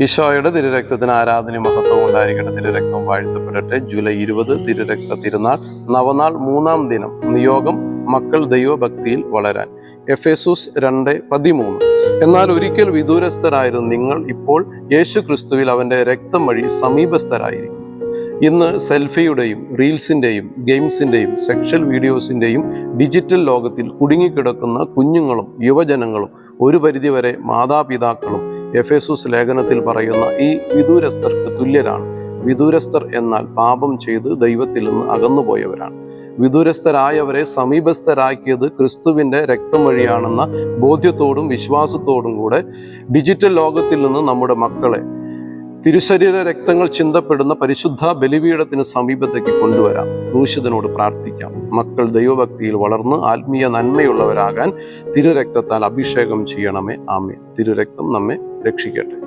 ഈശോയുടെ തിരുരക്തത്തിന് ആരാധന മഹത്വം ഉണ്ടായിരിക്കട്ടെ. തിരുരക്തം വാഴ്ത്തപ്പെടട്ടെ. ജൂലൈ ഇരുപത് തിരുരക്ത തിരുനാൾ. നവനാൾ മൂന്നാം ദിനം. നിയോഗം മക്കൾ ദൈവഭക്തിയിൽ വളരാൻ. എഫേസൂസ് രണ്ട് പതിമൂന്ന്. എന്നാൽ ഒരിക്കൽ വിദൂരസ്ഥരായിരുന്ന നിങ്ങൾ ഇപ്പോൾ യേശു ക്രിസ്തുവിൽ അവന്റെ രക്തം വഴി സമീപസ്ഥരായിരിക്കും. ഇന്ന് സെൽഫിയുടെയും റീൽസിന്റെയും ഗെയിംസിന്റെയും സെക്ഷൽ വീഡിയോസിന്റെയും ഡിജിറ്റൽ ലോകത്തിൽ കുടുങ്ങിക്കിടക്കുന്ന കുഞ്ഞുങ്ങളും യുവജനങ്ങളും ഒരു പരിധിവരെ മാതാപിതാക്കളും എഫേസുസ് ലേഖനത്തിൽ പറയുന്ന ഈ വിദൂരസ്ഥർക്ക് തുല്യരാണ്. വിദൂരസ്ഥർ എന്നാൽ പാപം ചെയ്ത് ദൈവത്തിൽ നിന്ന് അകന്നുപോയവരാണ്. വിദൂരസ്ഥരായവരെ സമീപസ്ഥരാക്കിയത് ക്രിസ്തുവിന്റെ രക്തം വഴിയാണെന്ന ബോധ്യത്തോടും വിശ്വാസത്തോടും കൂടെ ഡിജിറ്റൽ ലോകത്തിൽ നിന്ന് നമ്മുടെ മക്കളെ തിരുശരീര രക്തങ്ങൾ ചിന്തപ്പെടുന്ന പരിശുദ്ധ ബലിപീഠത്തിന് സമീപത്തേക്ക് കൊണ്ടുവരാം. ക്രൂശിതനോട് പ്രാർത്ഥിക്കാം. മക്കൾ ദൈവഭക്തിയിൽ വളർന്ന് ആത്മീയ നന്മയുള്ളവരാകാൻ തിരുരക്തത്താൽ അഭിഷേകം ചെയ്യണമേ. ആമേ തിരുരക്തം നമ്മെ രക്ഷിക്കട്ടെ.